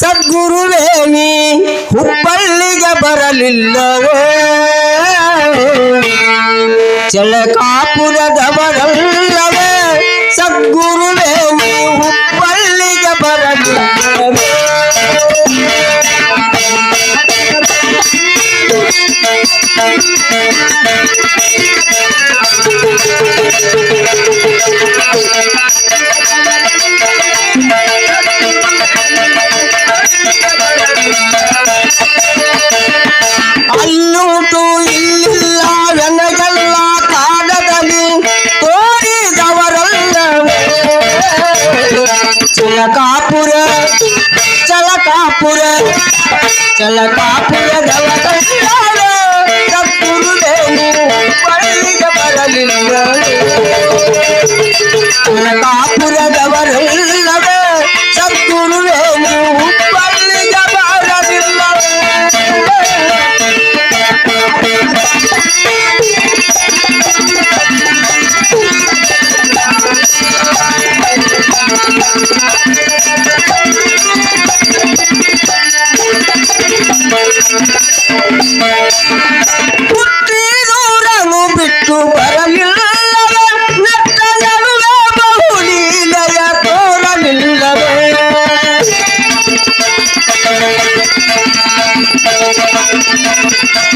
ಸದ್ಗುರುವೇ ನೀ ಹುಬ್ಬಳ್ಳಿಗೆ ಬರಲಿಲ್ಲವೇ ಚಲಕಾಪುರದವರಲ್ಲವೇ चलता Thank you.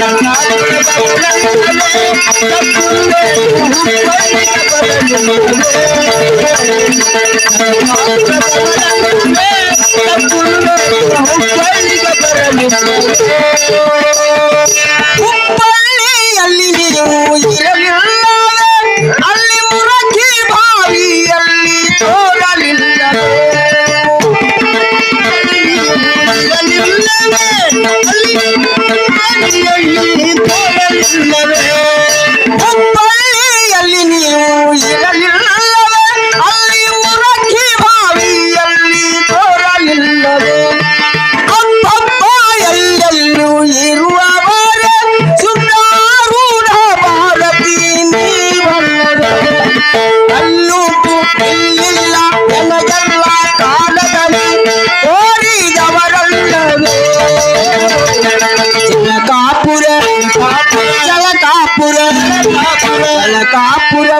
உப்பள்ளி அள்ளி ಕಾಪುರ